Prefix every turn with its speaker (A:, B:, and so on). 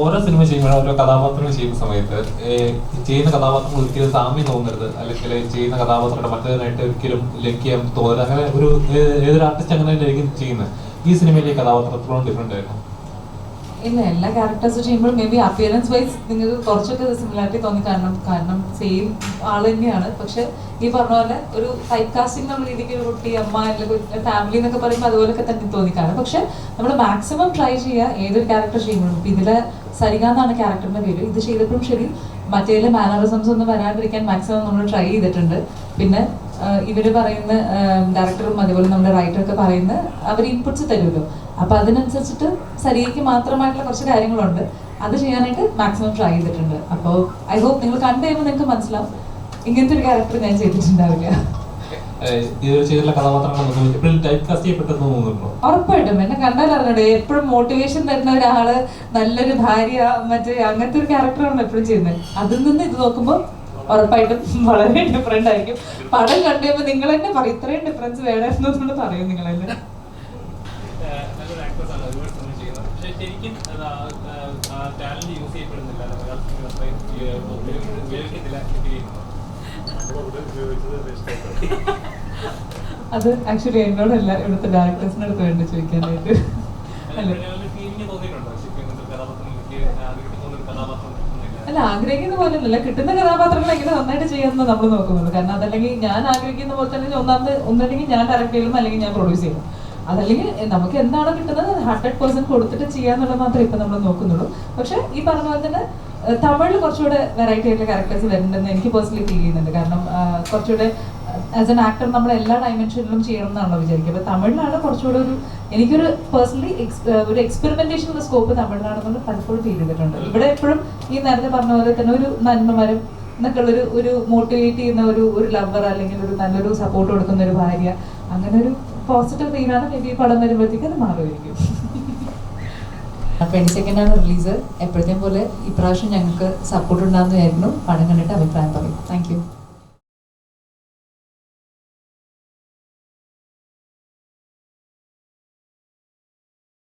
A: ഓരോ സിനിമ ചെയ്യുമ്പോഴും ഓരോ കഥാപാത്രങ്ങൾ ചെയ്യുന്ന സമയത്ത് ചെയ്യുന്ന കഥാപാത്രങ്ങൾ ഒരിക്കലും സാമ്യം തോന്നരുത്. അല്ലെങ്കിൽ ചെയ്യുന്ന കഥാപാത്രങ്ങളുടെ മറ്റേതിനായിട്ട് ഒരിക്കലും ലംഘ്യം തോന്നരുത്. അങ്ങനെ ഒരു ഏതൊരു ആർട്ടിസ്റ്റ് അങ്ങനെ ചെയ്യുന്നത്. ഈ സിനിമയിലെ കഥാപാത്രത്തോളം ഡിഫറെന്റ് ആയിരുന്നു.
B: ഇല്ല എല്ലാ ക്യാരക്ടേഴ്സ് ചെയ്യുമ്പോൾ മേ ബി അപ്പിയറൻസ് വൈസ് നിങ്ങൾക്ക് കുറച്ചൊക്കെ സിമിലാരിറ്റി തോന്നി കാരണം കാരണം സെയിം ആൾ തന്നെയാണ്. പക്ഷെ ഈ പറഞ്ഞ പോലെ ഒരു ടൈപ്പ് കാസ്റ്റിംഗ് എന്നുള്ള രീതിക്ക് ഒരു കുട്ടി അമ്മ അല്ലെങ്കിൽ ഫാമിലി എന്നൊക്കെ പറയുമ്പോൾ അതുപോലൊക്കെ തന്നെ തോന്നിക്കാണ് പക്ഷെ നമ്മൾ മാക്സിമം ട്രൈ ചെയ്യുക ഏതൊരു ക്യാരക്ടർ ചെയ്യുമ്പോഴും. ഇപ്പം ഇതിലെ സരിക എന്നാണ് ക്യാരക്ടറിന്റെ പേര്. ഇത് ചെയ്തപ്പോഴും ശരി മറ്റേതിലെ മാനറിസംസ് ഒന്നും വരാണ്ടിരിക്കാൻ മാക്സിമം നമ്മൾ ട്രൈ ചെയ്തിട്ടുണ്ട്. പിന്നെ ഇവർ പറയുന്ന ഡയറക്ടറും അതുപോലെ നമ്മുടെ റൈറ്ററൊക്കെ പറയുന്ന അവർ ഇൻപുട്സ് തരുമല്ലോ. അപ്പൊ അതിനനുസരിച്ചിട്ട് സരിയയ്ക്ക് മാത്രമായിട്ടുള്ള കുറച്ച് കാര്യങ്ങളുണ്ട്. അത് ചെയ്യാനായിട്ട് മാക്സിമം ട്രൈ ചെയ്തിട്ടുണ്ട്. അപ്പോൾ ഐ ഹോപ്പ് നിങ്ങൾ കണ്ടു കഴിയുമ്പോൾ നിങ്ങൾക്ക് മനസ്സിലാവും. ഇങ്ങനത്തെ ഒരു ക്യാരക്ടർ ഞാൻ ചെയ്തിട്ടുണ്ടാവില്ല. ഉറപ്പായിട്ടും. എന്നെ കണ്ടാൽ അറിഞ്ഞൂടെ. എപ്പോഴും മോട്ടിവേഷൻ തരുന്ന ഒരാൾ നല്ലൊരു ഭാര്യ മറ്റേ അങ്ങനത്തെ ഒരു ക്യാരക്ടറാണ് എപ്പോഴും ചെയ്യുന്നത്. അതിൽ നിന്ന് ഇത് നോക്കുമ്പോൾ ഉറപ്പായിട്ടും വളരെ ഡിഫറെന്റ് ആയിരിക്കും. പടം കണ്ടപ്പോ നിങ്ങൾ തന്നെ പറയും ഇത്രയും ഡിഫറൻസ് വേണമെന്നൊന്നും പറയും നിങ്ങൾ തന്നെ
C: ശരിക്കും യൂസ്
B: അത് ആക്ച്വലി എന്നോടല്ല ഇവിടുത്തെ ഡയറക്ടേഴ്സിനടുത്ത് വേണ്ടി ചോദിക്കാനായിട്ട്. അല്ലേ? അല്ല ആഗ്രഹിക്കുന്ന പോലെ അല്ല കിട്ടുന്ന കഥാപാത്രങ്ങൾ എങ്ങനെ നന്നായിട്ട് ചെയ്യാമെന്ന് നമ്മൾ നോക്കുന്നുള്ളൂ കാരണം അതല്ലെങ്കിൽ ഞാൻ ആഗ്രഹിക്കുന്ന പോലെ തന്നെ ഒന്നാമത് ഒന്നല്ലെങ്കിൽ ഞാൻ ഡയറക്ട് ചെയ്യണം അല്ലെങ്കിൽ ഞാൻ പ്രൊഡ്യൂസ് ചെയ്യണം. അതല്ലെങ്കിൽ നമുക്ക് എന്താണോ കിട്ടുന്നത് ഹൺഡ്രഡ് പെർസെന്റ് കൊടുത്തിട്ട് ചെയ്യാന്നുള്ളത് മാത്രമേ ഇപ്പൊ നമ്മൾ നോക്കുന്നുള്ളൂ. പക്ഷെ ഈ പറഞ്ഞ പോലെ തന്നെ തമിഴിൽ കുറച്ചുകൂടെ വെറൈറ്റി ആയിട്ടുള്ള ക്യാരക്ടേഴ്സ് വരുന്നുണ്ടെന്ന് എനിക്ക് പേഴ്സണലി ഫീൽ ചെയ്യുന്നുണ്ട്. കാരണം കുറച്ചുകൂടെ ആസ് എൻ ആക്ടർ നമ്മൾ എല്ലാ ഡയമെൻഷനിലും ചെയ്യണം എന്നാണല്ലോ വിചാരിക്കുക. അപ്പൊ തമിഴിലാണ് കുറച്ചുകൂടെ ഒരു എനിക്കൊരു പേഴ്സണലി ഒരു എക്സ്പെരിമെന്റേഷൻ സ്കോപ്പ് തമിഴിലാണെന്ന് പലപ്പോഴും ഫീൽ ചെയ്തിട്ടുണ്ട്. ഇവിടെ എപ്പോഴും ഈ നേരത്തെ പറഞ്ഞ പോലെ തന്നെ ഒരു നന്മമരം എന്നൊക്കെ ഉള്ളൊരു ഒരു മോട്ടിവേറ്റ് ചെയ്യുന്ന ഒരു ഒരു ലവർ അല്ലെങ്കിൽ ഒരു നല്ലൊരു സപ്പോർട്ട് കൊടുക്കുന്ന ഒരു ഭാര്യ അങ്ങനെ ഒരു പോസിറ്റീവ് ഫീലാണ് മേ ബി പടം വരുമ്പോഴത്തേക്ക് അത് മാറുമായിരിക്കും. ട്വന്റി സെക്കൻഡ് ആണ് റിലീസ്. എപ്പോഴത്തെയും പോലെ ഇപ്രാവശ്യം ഞങ്ങൾക്ക് സപ്പോർട്ട് ഉണ്ടാകുന്നതായിരുന്നു. പടം കണ്ടിട്ട് അഭിപ്രായം പറയും. Thank you